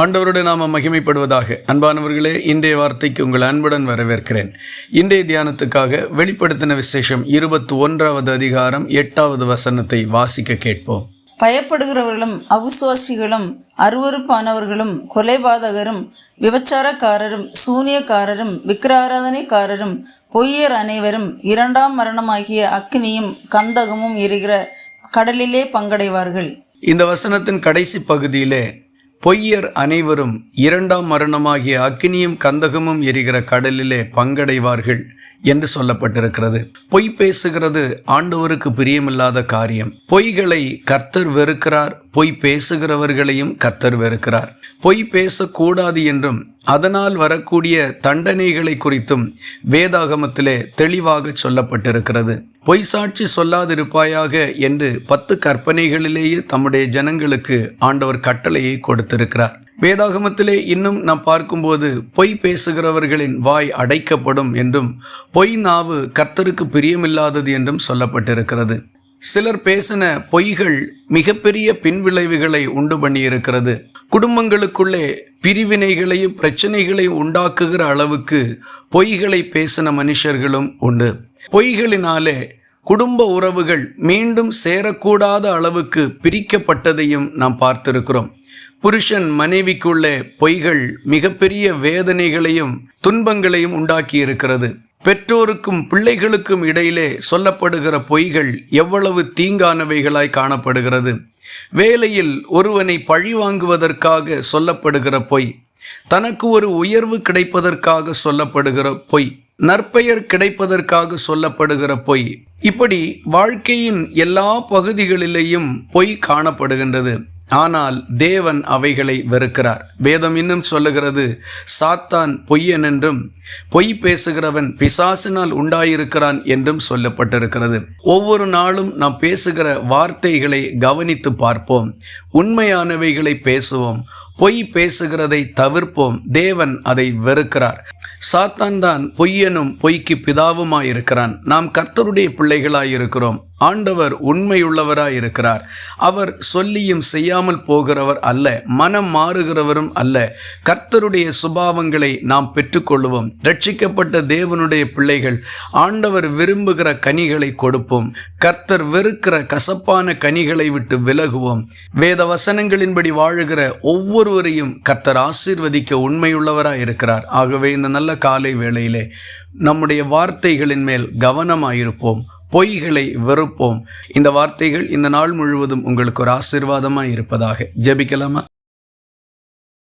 ஆண்டவருடைய நாம மகிமைப்படுவதாக. அன்பானவர்களே இன்றைய வார்த்தைக்கு உங்கள் அன்புடன் வரவேற்கிறேன். இன்றைய தியானத்துக்காக வெளிப்படுத்தின விசேஷம் இருபத்தி ஒன்றாவது அதிகாரம் எட்டாவது வசனத்தை வாசிக்க கேட்போம். பயப்படுகிறவர்களும் அவிசுவாசிகளும் அருவருப்பானவர்களும் கொலைபாதகரும் விபச்சாரக்காரரும் சூனியக்காரரும் விக்கிராராதனைக்காரரும் பொய்யர் அனைவரும் இரண்டாம் மரணமாகிய அக்கினியும் கந்தகமும் எரிகிற கடலிலே பங்கடைவார்கள். இந்த வசனத்தின் கடைசி பகுதியிலே பொய்யர் அனைவரும் இரண்டாம் மரணமாகிய அக்னியும் கந்தகமும் எரிகிற கடலிலே பங்கடைவார்கள். என்று சொல்லப்பட்டிருக்கிறது. பொய் பேசுகிறது ஆண்டவருக்கு பிரியமில்லாத காரியம். பொய்களை கர்த்தர் வெறுக்கிறார் பொய் பேசுகிறவர்களையும் கர்த்தர் வெறுக்கிறார். பொய் பேசக்கூடாது என்றும் அதனால் வரக்கூடிய தண்டனைகளை குறித்தும் வேதாகமத்திலே தெளிவாக சொல்லப்பட்டிருக்கிறது. பொய் சாட்சி சொல்லாதிருப்பாயாக என்று பத்து கற்பனைகளிலேயே தம்முடைய ஜனங்களுக்கு ஆண்டவர் கட்டளையை கொடுத்திருக்கிறார். வேதாகமத்திலே இன்னும் நாம் பார்க்கும்போது பொய் பேசுகிறவர்களின் வாய் அடைக்கப்படும் என்றும் பொய் நாவு கர்த்தருக்கு பிரியமில்லாதது என்றும் சொல்லப்பட்டிருக்கிறது. சிலர் பேசின பொய்கள் மிகப்பெரிய பின்விளைவுகளை உண்டு பண்ணியிருக்கிறது. குடும்பங்களுக்குள்ளே பிரிவினைகளையும் பிரச்சனைகளையும் உண்டாக்குகிற அளவுக்கு பொய்களை பேசின மனுஷர்களும் உண்டு. பொய்களினாலே குடும்ப உறவுகள் மீண்டும் சேரக்கூடாத அளவுக்கு பிரிக்கப்பட்டதையும் நாம் பார்த்திருக்கிறோம். புருஷன் மனைவிக்குள்ளே பொய்கள் மிகப்பெரிய வேதனைகளையும் துன்பங்களையும் உண்டாக்கி இருக்கிறது பெற்றோருக்கும் பிள்ளைகளுக்கும் இடையிலே சொல்லப்படுகிற பொய்கள் எவ்வளவு தீங்கானவைகளாய் காணப்படுகிறது. வேலையில் ஒருவனை பழிவாங்குவதற்காக சொல்லப்படுகிற பொய் தனக்கு ஒரு உயர்வு கிடைப்பதற்காக சொல்லப்படுகிற பொய் நற்பெயர் கிடைப்பதற்காக சொல்லப்படுகிற பொய். இப்படி வாழ்க்கையின் எல்லா பகுதிகளிலேயும் பொய் காணப்படுகின்றது. ஆனால் தேவன் அவைகளை வெறுக்கிறார். வேதம் இன்னும் சொல்லுகிறது சாத்தான் பொய்யன் என்றும் பொய் பேசுகிறவன் பிசாசினால் உண்டாயிருக்கிறான் என்றும் சொல்லப்பட்டிருக்கிறது. ஒவ்வொரு நாளும் நாம் பேசுகிற வார்த்தைகளை கவனித்து பார்ப்போம். உண்மையானவைகளை பேசுவோம். பொய் பேசுகிறதை தவிர்ப்போம். தேவன் அதை வெறுக்கிறார். சாத்தான் தான் பொய்யனும் பொய்க்கு பிதாவுமாயிருக்கிறான். நாம் கர்த்தருடைய பிள்ளைகளாயிருக்கிறோம். ஆண்டவர் உண்மையுள்ளவராய் இருக்கிறார் அவர் சொல்லியும் செய்யாமல் போகிறவர் அல்ல மனம் மாறுகிறவரும் அல்ல. கர்த்தருடைய சுபாவங்களை நாம் பெற்றுக்கொள்வோம் ரட்சிக்கப்பட்ட தேவனுடைய பிள்ளைகள் ஆண்டவர் விரும்புகிற கனிகளை கொடுப்போம். கர்த்தர் வெறுக்கிற கசப்பான கனிகளை விட்டு விலகுவோம். வேத வசனங்களின்படி வாழுகிற ஒவ்வொருவரையும் கர்த்தர் ஆசீர்வதிக்க உண்மையுள்ளவராய் இருக்கிறார் ஆகவே இந்த நல்ல காலை வேளையிலே நம்முடைய வார்த்தைகளின் மேல் கவனமாயிருப்போம். பொய்களை வெறுப்போம். இந்த வார்த்தைகள் இந்த நாள் முழுவதும் உங்களுக்கு ஒரு ஆசீர்வாதமாக இருப்பதாக ஜெபிக்கலாமா?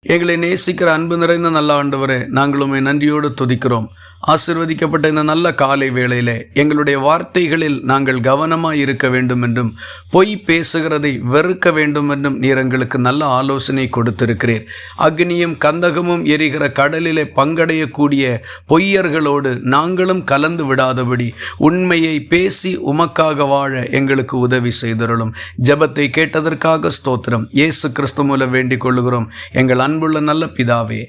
எங்களை நேசிக்கிற அன்பு நிறைந்த நல்ல ஆண்டவரே நாங்களுமே நன்றியோடு துதிக்கிறோம். ஆசிர்வதிக்கப்பட்ட இந்த நல்ல காலை வேளையிலே எங்களுடைய வார்த்தைகளில் நாங்கள் கவனமாக இருக்க வேண்டும் என்றும் பொய் பேசுகிறதை வெறுக்க வேண்டும் என்றும் நீர் எங்களுக்கு நல்ல ஆலோசனை கொடுத்திருக்கிறீர். அக்னியும் கந்தகமும் எரிகிற கடலிலே பங்கடையக்கூடிய பொய்யர்களோடு நாங்களும் கலந்து விடாதபடி உண்மையை பேசி உமக்காக வாழ எங்களுக்கு உதவி செய்தருளும். ஜபத்தை கேட்டதற்காக ஸ்தோத்திரம். இயேசு கிறிஸ்து மூலம் வேண்டிக் கொள்ளுகிறோம். எங்கள் அன்புள்ள நல்ல பிதாவே